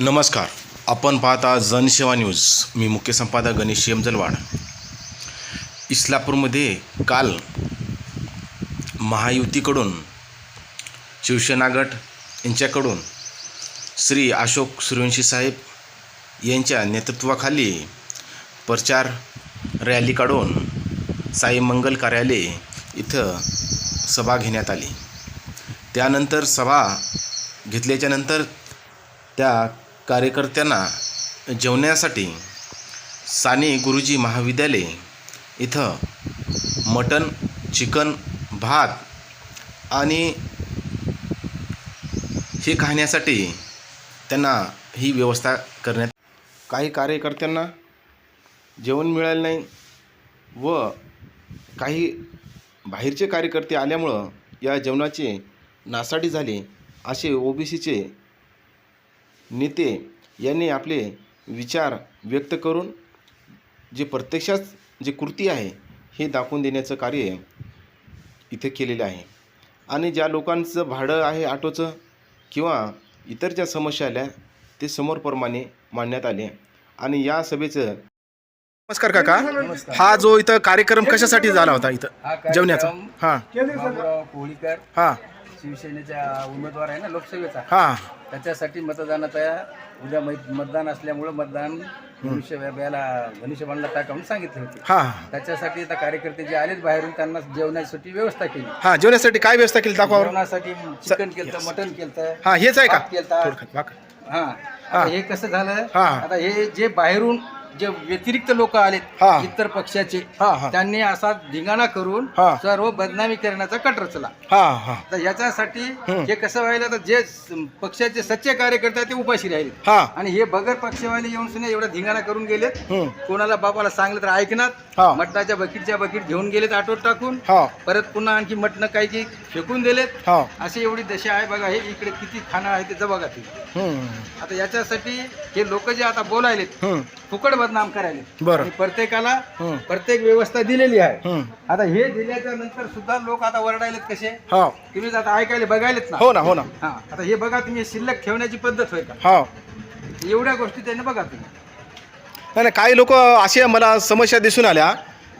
नमस्कार. आपण पाहता जनसेवा न्यूज. मी मुख्य संपादक गणेश यमजलवाड इस्लापूरमध्ये काल महायुतीकडून शिवसेना गट यांच्याकडून श्री अशोक सूर्यवंशी साहेब यांच्या नेतृत्वाखाली प्रचार रॅली काढून साई मंगल कार्यालय इथं सभा घेण्यात आली. त्यानंतर सभा घेतल्याच्यानंतर त्या कार्यकर्त्यांना जेवण्यासाठी साने गुरुजी महाविद्यालय इथं मटन चिकन भात आणि हे खाण्यासाठी त्यांना ही व्यवस्था करण्यात काही कार्यकर्त्यांना जेवण मिळालं नाही व काही बाहेरचे कार्यकर्ते आल्यामुळं या जेवणाचे नासाडी झाले असे ओबीसीचे नेते यांनी आपले विचार व्यक्त करून जे प्रत्यक्षात जे कृती आहे हे दाखवून देण्याचं कार्य इथे केलेलं आहे. आणि ज्या लोकांचं भाडं आहे ऑटोचं किंवा इतर ज्या समस्या आल्या ते समोरप्रमाणे मांडण्यात आले. आणि या सभेचं नमस्कार काका. हा जो इथं कार्यक्रम कशासाठी झाला होता इथं? जेवण्याचा. हां. कोळीकर हां. शिवसेनेचा उमेदवार आहे ना लोकसभेचा. हां. त्याच्यासाठी मतदानाचा उद्या मै- मतदान असल्यामुळं मतदान मनुष्य याला धनुष्यबाणला टाका म्हणून सांगितले होते. हां. त्याच्यासाठी आता कार्यकर्ते जे आलेत बाहेरून त्यांना जेवणासाठी व्यवस्था केली. हां जेवण्यासाठी काय व्यवस्था केली दाखवा बरं. जेवणासाठी चिकन केलं मटन केलं हां हेच आहे का? भात केलता. खा. हा. आता हे कसं झालं? हा. आता हे जे बाहेरून जे व्यतिरिक्त लोक आलेत हा. इतर पक्षाचे हा, हा. त्यांनी असा धिंगाणा करून हा. सर्व बदनामी करण्याचा कट रचला हां हां तर याच्यासाठी हम्म. हे कसं व्हायला तर जे स- पक्षाचे सच्चे कार्यकर्ते आहेत ते उपाशी राहिले हां आणि हे बगर पक्षवाले येऊन सुद्धा एवढा धिंगाणा करून गेलेत हम्म. कोणाला बापाला सांगलं तर ऐकणार हा. मटणाच्या बकीटच्या बकीट घेऊन गेलेत आटोत टाकून हां परत पुन्हा आणखी मटणं काही काही फेकून दिलेत हां अशी एवढी दशा आहे बघा हे इकडे किती खाणं आहे ते बघा ते हम्म. आता याच्यासाठी हे लोक जे आता बोलायलेत हम्म. फुकट बदनाम करायले. बरं. आणि प्रत्येकाला. प्रत्येक व्यवस्था दिलेली आहे. हम्म. आता हे दिल्याच्या नंतर सुद्धा लोक आता वरडायलेत कसे? हां. तुम्ही आता ऐकायला बघायलेत ना. हो ना हो ना. हा. आता हे बघा तुम्ही शिल्लक ठेवण्याची पद्धत होय का? हां. एवढ्या गोष्टी त्यांनी बघा तुम्ही. नाही नाही, काही लोक असे मला समस्या दिसून आल्या.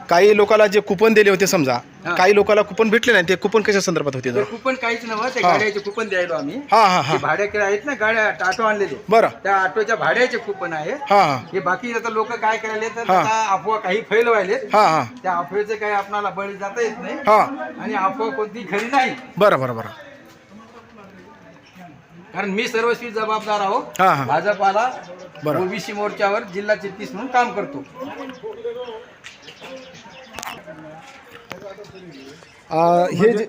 काही लोकांना जे कुपन दिले होते समजा हां. काही लोकांना कुपन भेटले नाही ते कुपन कशा संदर्भात होते ते कुपन काहीच नव्हतं ते हा. गाड्याचे कुपन द्यायलो आम्ही. हां हां ते हां भाड्याकडे आहेत ना गाड्या ऑटो आणलेले. बरं. त्या ऑटोच्या भाड्याचे कुपन आहे. हां हां. हे बाकी आता लोक काय करायले तर हा. आता अफवा काही फैलवायले हां हां. त्या अफवेचे काही आपणाला बळी जाता येत नाही. हां. आणि अफवा कोणती खरी नाही. बरं बरं बरं. कारण मी सर्वस्वी जबाबदार आहो. हां हां. भाजपाला बरं. ओबीसी मोर्चावर जिल्हा चिटणीस म्हणून काम करतो. हे जे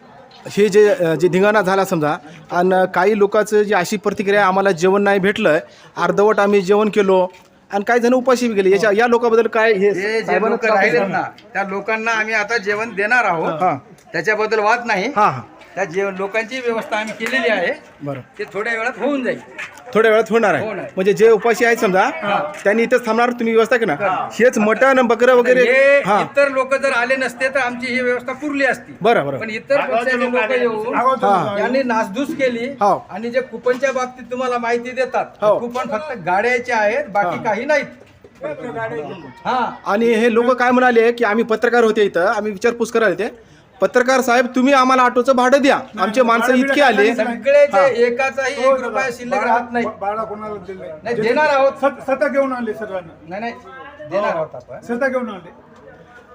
हे जे जे धिंगाणा झाला समजा आणि काही लोकांचं जी अशी प्रतिक्रिया आम्हाला जेवण नाही भेटलं अर्धवट आम्ही जेवण केलो आणि काही जण उपाशी गेले. याच्या या लोकांबद्दल काय हे जे साहेबांना लोक राहिलेत ना त्या लोकांना आम्ही आता जेवण देणार आहोत. हां. त्याच्याबद्दल वाद नाही. हां हां. त्या जेवण लोकांची व्यवस्था आम्ही केलेली आहे बरं. ते थोड्या वेळात होऊन जाईल. थोड्या वेळात होणार आहे. होणार. म्हणजे जे उपाशी आहेत समजा त्यांनी इथंच थांबणार तुम्ही व्यवस्था केला हेच मटण बकरं वगैरे हे हा. इतर लोक जर आले नसते तर आमची ही व्यवस्था पुरली असती. बरं बरं. पण इतर पक्षाचे लोक येऊन हा. यांनी नासधूस केली हो. आणि जे कुपनच्या बाबतीत तुम्हाला माहिती देतात हो. कुपन फक्त गाड्याचे आहेत बाकी काही नाहीत. हा. आणि हे लोक काय म्हणाले की आम्ही पत्रकार होते इथं आम्ही विचारपूस करायला ते पत्रकार साहेब तुम्ही आम्हाला ऑटोचं भाडं द्या. आमचे माणसं इतके आले. सगळे जे एकाचाही एक रुपया शिल्लक राहत नाही. बाळा कोणाला दिले नाही देणार आहोत. सत- स्वतः घेऊन आले सर्वांना नाही नाही देणार आहोत आपण. स्वतः घेऊन आले.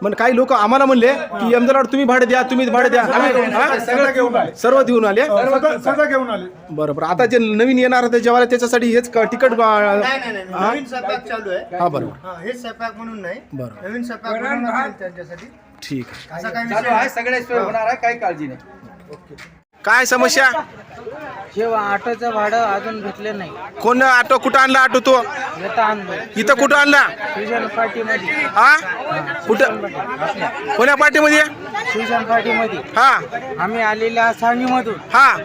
मग काही लोक आम्हाला म्हणले की यमदलाड तुम्ही भाडं द्या तुम्ही भाडं द्या. आम्ही हा? घेऊन आले. सर्व देऊन आले. स्वतः स्वतः घेऊन आले. बरं बरं. आता जे नवीन येणार होते जेवायला त्याच्यासाठी हेच क- तिकीट बा- नाही नाही नाही नवीन स्वयंपाक चालू आहे. हा बरोबर. हा हे स्वयंपाक म्हणून नाही. बरं. नवीन स्वयंपाक म्हणून असेल त्यांच्यासाठी ठीक आहे. असा काही चालू आहे सगळे सोय होणार आहे काही काळजी नाही. काय समस्या? जेव्हा ऑटोचं भाडं अजून भेटले नाही. कोण ऑटो कुठं आणला ऑटो तो? येतं आणलं. इथं कुठं आणला? शिवजन पार्टीमध्ये हा? कुठं? कोण्या पार्टीमध्ये? शिवजन पार्टीमध्ये हा. आम्ही आलेल्या सांगलीमधून हा.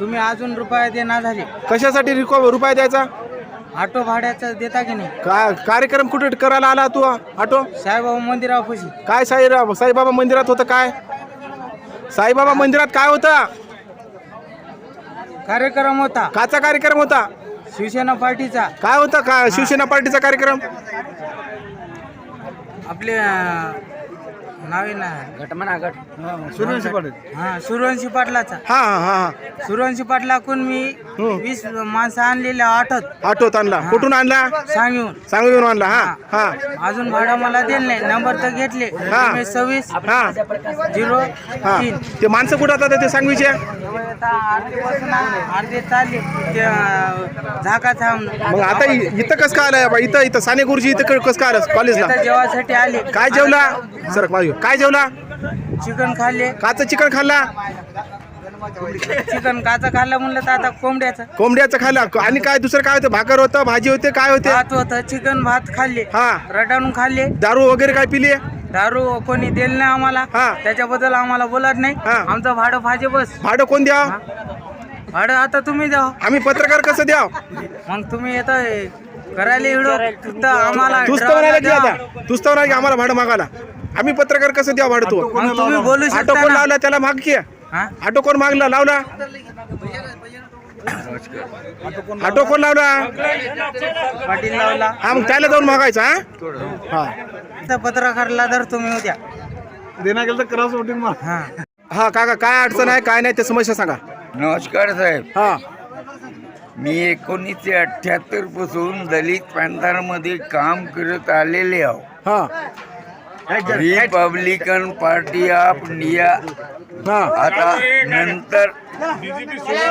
तुम्ही अजून रुपया देणार झाले. कशासाठी रिको रुपये द्यायचा? ऑटो भाड्याचं देता की नाही? का कार्यक्रम कुठे करायला आला तू ऑटो? साईबाबा मंदिरापाशी काय साई साईबाबा मंदिरात होतं काय? साईबाबा मंदिरात काय होतं? कार्यक्रम होता. काचा कार्यक्रम होता? शिवसेना पार्टीचा. काय होता का शिवसेना पार्टीचा कार्यक्रम? आपले अं, नावे ना? गट म्हणा गट सूर्यवंशी पाटील. हा सूर्यवंशी पाटलाचा. हा हा हा. हा सूर्यवंशी पाटलाकून मी वीस माणसं आणलेल्या आठत आठवत आणला. कुठून आणला? सांगून सांगू येऊन आणला हा हा. अजून भाडं मला दिलं नाही. नंबर तर घेतले. सव्वीस हा. झिरो हा. तीन. ते माणसं कुठं आता ते सांगवीचे? आता अर्धेपासून अर्धे चालले. ते अं, झाका थांब. मग आता इ- इथं कसं काय आलं? बा इथं इथं साने गुरुजी इथं कसं काय आलं? कॉलेजला? जेवासाठी आले. काय जेवला? सर काय जेवला? चिकन खाल्ले. काचं चिकन खाल्ला? चिकन काचं खाल्लं म्हणलं तर आता कोंबड्याचं. कोंबड्याचं खाल्ला. आणि काय दुसरं काय होतं? भाकर होतं भाजी होते काय होते? भात होतं चिकन भात खाल्ले. हा. रटाणून खाल्ले. दारू वगैरे काय पिली? दारू कोणी दिलं नाही आम्हाला. हा. त्याच्याबद्दल आम्हाला बोलत नाही. हा. आमचं भाडं पाहिजे बस. भाडं कोण द्या भाडं आता तुम्ही द्या आम्ही पत्रकार कसं द्या मग तुम्ही येतं करायला एवढं तर आम्हाला तूच तर ड्रायव्हरला म्हणाला की द्या. आता. तूच तर म्हणाला की आम्हाला भाडं मागायला. आम्ही पत्रकार कसं द्या भाडं तू मग तुम्ही बोलू ऑटो कोण लावला? त्याला माग की हा? ऑटो कोण मागला? लावला. ऑटो कोण लावला? पाटील लावला. हा मग त्याला जाऊन मागायचा हा? हा. तर पत्रकारला तर तुम्ही उद्या. देण्या गेलं तर क्रॉस वोटिंग मार. हा. हा काका काय अडचण आहे? काय नाही ते समस्या सांगा. नमस्कार साहेब. हा. मी एकोणीसशे अठ्ठ्याहत्तरपासून दलित प्रांतांमध्ये काम करत आलेले आहो. हा. रिपब्लिकन पार्टी ऑफ इंडिया हा. आता नंतर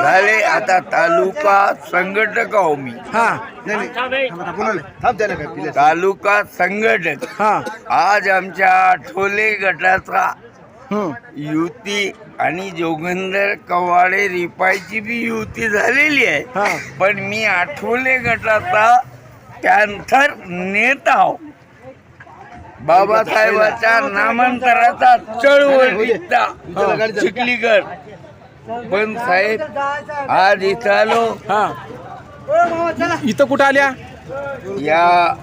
झाले आता तालुका संघटक आहो मी. हा. तालुका संघटक. हा. आज आमच्या आठवले गटाचा. युती आणि जोगंदर कवाडे रिपायची बी युती झालेली हा. आहे पण मी आठवले गटाचा पॅन्थर नेता आहो. बाबासाहेबाच्या नामांतराचा चळवळीचा चिखलीकर पण साहेब आज इथं आलो. हा. इथं कुठं आल्या? या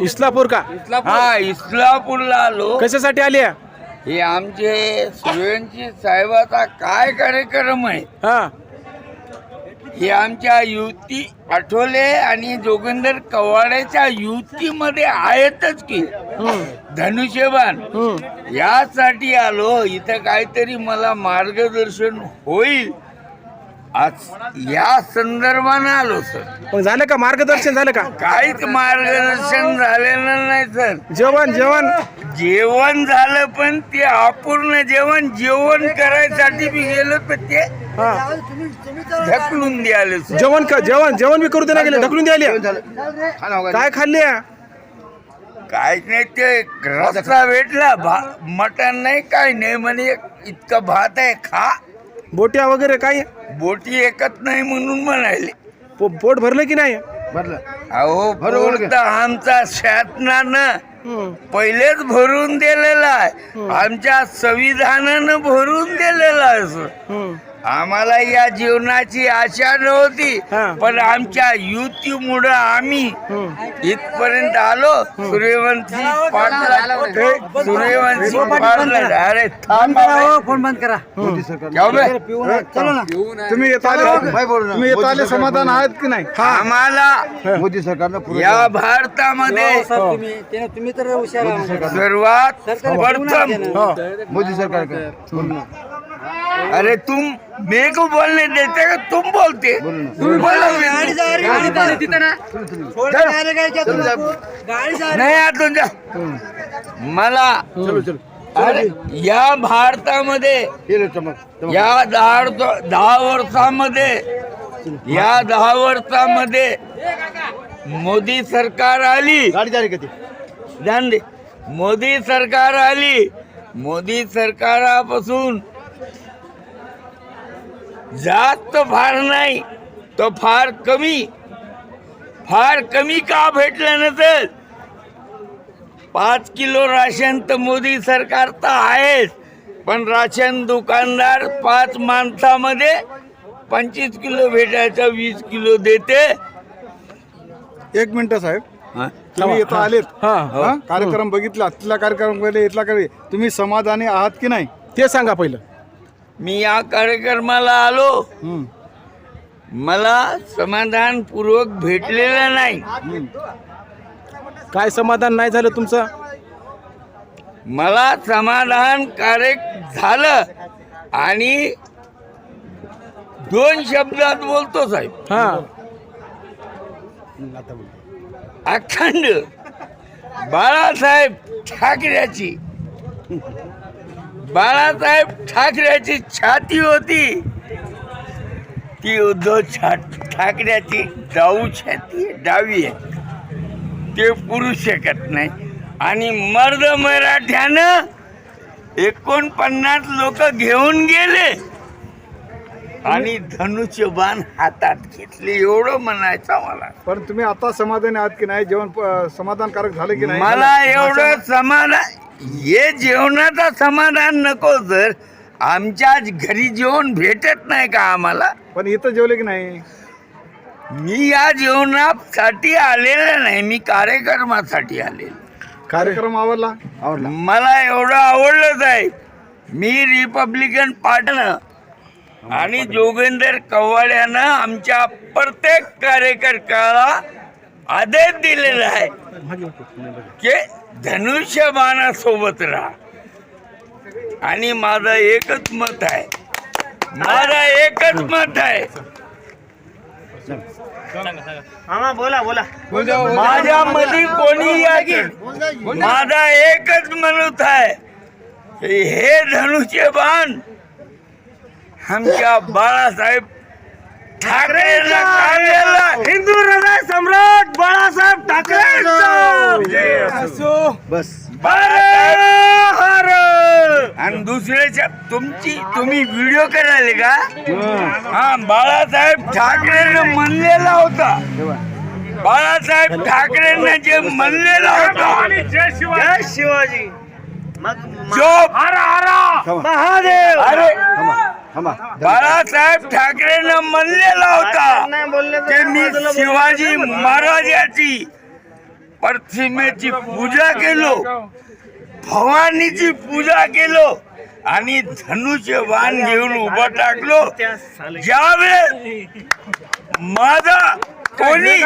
इस्लापूर का? हा इस्लापूरला आलो. कशासाठी आल्या? हे आमचे सूर्यवंशी साहेबाचा काय कार्यक्रम आहे? हा. हे आमच्या युती आठवले आणि जोगंदर कवाड्याच्या युतीमध्ये आहेतच की. धनुष्यबाण. हम्म. यासाठी आलो इथं काहीतरी मला मार्गदर्शन होईल. आज या संदर्भानं आलो सर. मग झालं का मार्गदर्शन? झालं का? काहीच मार्गदर्शन झालेलं नाही सर. जेवण जेवण. जेवण झालं पण ते अपूर्ण जेवण जेवण करायसाठी बी गेलो तर ते हा. ढकलून द्यायला सर. जेवण का जेवण जेवण बी करू दे गेले. ढकलून द्यायला. काय खाल्ले? काय नाही ते रस्ता भेटला. भा मटण नाही काय नाही म्हणे इतका भात आहे खा. बोट्या वगैरे काय बोटी एकत नाही म्हणून म्हणाले. पो- पोट भरलं की नाही? भरलं. अहो बरोबर पोट तर आमचा शासनानं हम्म. पहिलेच भरून दिलेला आहे. आमच्या संविधानानं भरून दिलेला आहे सर. हम्म. आम्हाला या जीवनाची आशा नव्हती हा. पण आमच्या युतीमुळं आम्ही. इथपर्यंत आलो. सूर्यवंशी सूर्यवंशी पाटला अरे थांब बाबा. फोन बंद करा. तुम्ही येत आले माय बोलू ना. तुम्ही येत मोदी आले सरकार- समाधान आहात की नाही? आम्हाला मोदी सरकारनं या. भारतामध्ये तुम्ही तर हुशार मोदी सरकार सर्वात प्रथम मोदी सरकार. अरे तुम मेरे को बोलने देते का तुम बोलते नाही आतून जा। मला अरे या भारतामध्ये. या दहा दहा वर्षामध्ये या दहा वर्षामध्ये मोदी सरकार आली. ध्यान दे. मोदी सरकार आली. मोदी सरकारापासून जास्त फार नाही तो फार कमी. फार कमी का भेटलं नसेल? पाच किलो राशन तर मोदी सरकार तर आहेच. पण राशन दुकानदार पाच माणसामध्ये पंचवीस किलो भेटायचं वीस किलो देते. एक मिनिट साहेब. हा. तुम्ही येत आलेत. हा. हा? कार्यक्रम बघितला तिथला कार्यक्रम पहिले इथला काय तुम्ही समाधानी आहात की नाही? ते सांगा पहिलं. मी या कार्यक्रमाला आलो. मला समाधानपूर्वक भेटलेलं नाही. काय समाधान नाही झालं तुमचं? मला समाधानकारक झालं. आणि दोन शब्दात बोलतो साहेब. हा. अखंड बाळासाहेब ठाकरेची बाळासाहेब ठाकरेची छाती होती. ती उद्धव छा ठाकरेची डाऊ छाती डावी आहे. ते पुरू शकत नाही. आणि मर्द मराठ्यानं एकोणपन्नास लोक घेऊन गेले. आणि धनुष्यबाण हातात घेतले. एवढं म्हणायचं मला. पण तुम्ही आता समाधानी आहात की नाही? जेवण समाधानकारक झालं की नाही? मला एवढं समाधान हे जेवणाचं समाधान नको सर आमच्या घरी जेवण भेटत नाही का आम्हाला? पण इथं जेवले की नाही? मी या जेवणासाठी आलेलं नाही मी कार्यक्रमासाठी आलेलो. कार्यक्रम आवडला? आवडला. मला एवढं आवडलंच आहे. मी रिपब्लिकन पार्टीनं आणि जोगेंद्र कव्वाड्यानं आमच्या प्रत्येक कार्यकर्त्याला आदेश दिलेला आहे की धनुष्यबाणासोबत राहा. आणि माझं एकच मत आहे. माझं एकच मत आहे. माझ्या मध्ये कोणी माझा एकच म्हणत आहे. हे धनुष्य बाण आमच्या बाळासाहेब काढलेला हिंदू हृदय सम्राट बाळासाहेब ठाकरे बस. आणि दुसऱ्याच्या तुमची तुम्ही व्हिडिओ करायले का? हा. बाळासाहेब ठाकरेनं म्हणलेला होता. बाळासाहेब ठाकरेंना जे म्हणलेला होता. जय शिवाजी. जो महादेव! अरे! थांबा थांबा. बाळासाहेब ठाकरेनं म्हणलेला होता की मी शिवाजी महाराजाची प्रतिमेची पूजा केलो भवानीची पूजा केलो आणि धनुष्य बाण घेऊन उभं टाकलो. ज्यावेळेस माझा कोणी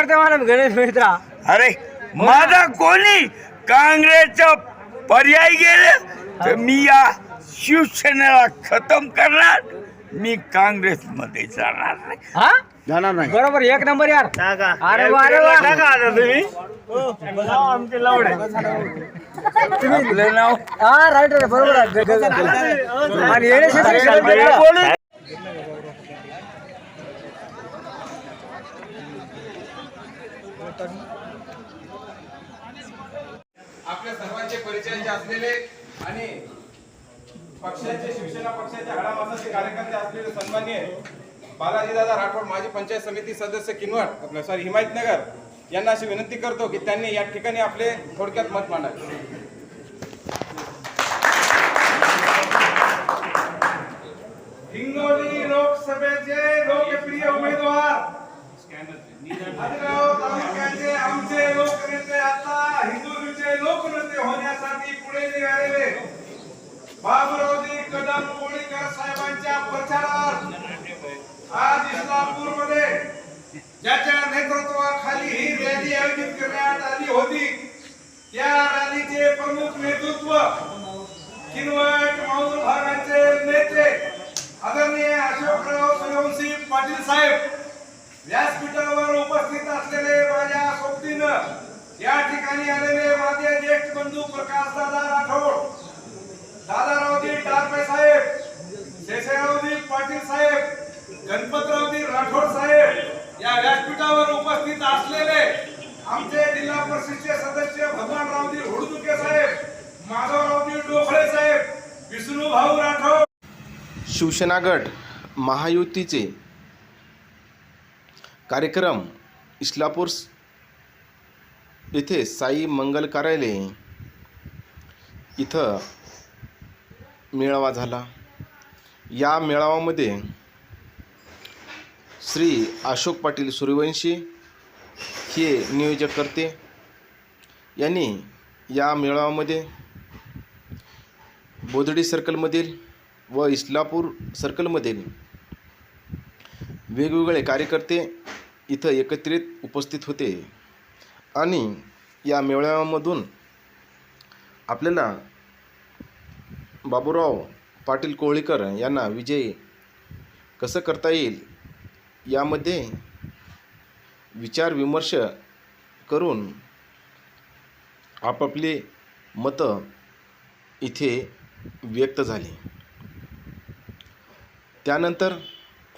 गणेश मित्रा. अरे माझा कोणी काँग्रेसचा पर्याय गेले तर मी या शिवसेनेला खतम करणार. मी काँग्रेसमध्ये जाणार नाही. हा? जाणार नाही. बरोबर एक नंबर यार. अरे वा अरे वा. आपलं नाव? हा राईट राईट बरोबर आहे. ग- ग- ग- आणि येण्यासाठी बोलू. आपल्या सर्वांचे परिचयाचे असलेले आणि पक्षाचे शिवसेना पक्षाचे हाडामासाचे कार्यकर्ते असलेले सन्मान्य बालाजीदादा राठोड माजी पंचायत समिती सदस्य किनवट आपलं सॉरी हिमायतनगर यांना अशी विनंती करतो की त्यांनी या ठिकाणी आपले थोडक्यात मत मांडावे. हिंगोली लोकसभेचे लोकप्रिय उमेदवार. आमचे लोकनेते आता हिंदुरीचे लोकनेते होण्यासाठी पुढे निघालेले. बाबुरावजी कदम कोळीकर साहेबांच्या प्रचारात आज इस्लामपूरमध्ये ज्याच्या नेतृत्वाखाली ही रॅली आयोजित करण्यात आली होती त्या रॅलीचे प्रमुख नेतृत्व किनवट माऊल भागाचे नेते आदरणीय अशोकराव सूर्यवंशी पाटील साहेब व्यासपीठावर उपस्थित असलेले माझ्या सोबतीनं या ठिकाणी आलेले माझे ज्येष्ठ बंधू प्रकाश दादा राठोड दादारावजी टारपे साहेब शेषरावजी पाटील साहेब गणपतरावजी राठोड साहेब या व्यासपीठावर उपस्थित असलेले आमचे जिल्हा परिषदचे सदस्य भगवानरावजी होडदुके साहेब माधवरावजी डोखळे साहेब विष्णू भाऊ राठोड. शिवसेना गट महायुतीचे कार्यक्रम इस्लापूर येथे साई मंगल कार्यालय इथं मेळावा झाला. या मेळाव्यामध्ये श्री अशोक पाटील सूर्यवंशी हे नियोजक करते. यांनी या मेळाव्यामध्ये बोदडी सर्कलमधील व इस्लापूर सर्कलमधील वेगवेगळे कार्यकर्ते इथं एकत्रित उपस्थित होते. आणि या मेळाव्यामधून आपल्याला बाबूराव पाटील कोळीकर यांना विजय कसं करता येईल यामध्ये विचारविमर्श करून आपापली मतं इथे व्यक्त झाली. त्यानंतर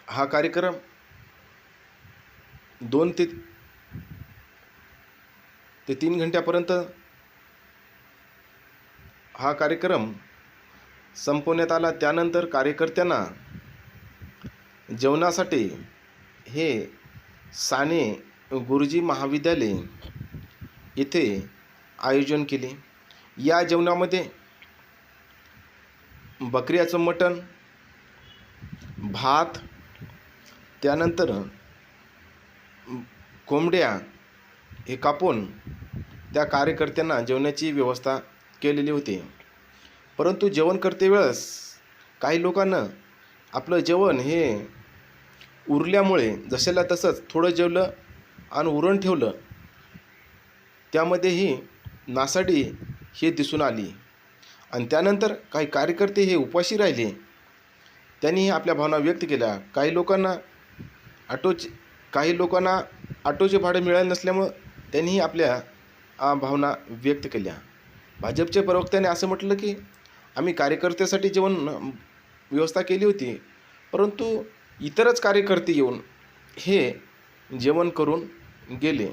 हा कार्यक्रम दोन ते ते तीन घंट्यापर्यंत हा कार्यक्रम संपवण्यात आला त्यानंतर कार्यकर्त्यांना जेवणासाठी हे साने गुरुजी महाविद्यालय येथे आयोजन केले. या जेवणामध्ये बकऱ्याचं मटण भात त्यानंतर कोंबड्या हे कापून त्या कार्यकर्त्यांना जेवणाची व्यवस्था केलेली होती. परंतु जेवण करते वेळेस काही लोकांना आपलं जेवण हे उरल्यामुळे जशाला तसंच थोडं जेवलं आणि उरण ठेवलं त्यामध्येही नासाडी हे दिसून आली. आणि त्यानंतर काही कार्यकर्ते हे उपाशी राहिले. त्यांनी आपल्या भावना व्यक्त केल्या. काही लोकांना ऑटोचे काही लोकांना ऑटोचे भाडे मिळाले नसल्यामुळं त्यांनीही आपल्या भावना व्यक्त केल्या. भाजपच्या प्रवक्त्याने असं म्हटलं की आम्ही कार्यकर्त्यासाठी जेवण व्यवस्था केली होती. परंतु इतरच कार्यकर्ते येऊन हे जेवण करून गेले.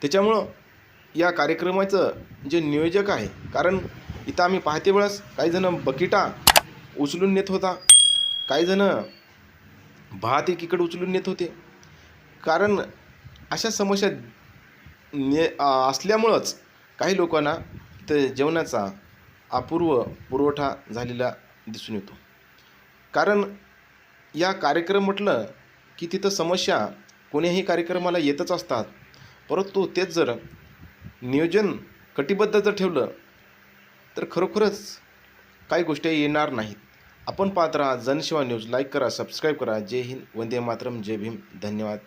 त्याच्यामुळं या कार्यक्रमाचं जे नियोजक आहे कारण इथं आम्ही पाहते वेळेस काहीजणं बकिटा उचलून नेत होता. काही जणं भात एकीकडे उचलून नेत होते. कारण अशा समस्या ने असल्यामुळंच काही लोकांना ते जेवणाचा अपूर्व पुरवठा झालेला दिसून येतो. कारण या कार्यक्रम म्हटलं की तिथं समस्या कोणीही कार्यक्रमाला येतच असतात. परंतु तेच जर नियोजन कटिबद्ध जर ठेवलं तर खरोखरच काही गोष्टी येणार नाहीत. आपण पाहत राहा जनसेवा न्यूज. लाईक करा सबस्क्राईब करा. जय हिंद. वंदे मातरम. जय भीम. धन्यवाद.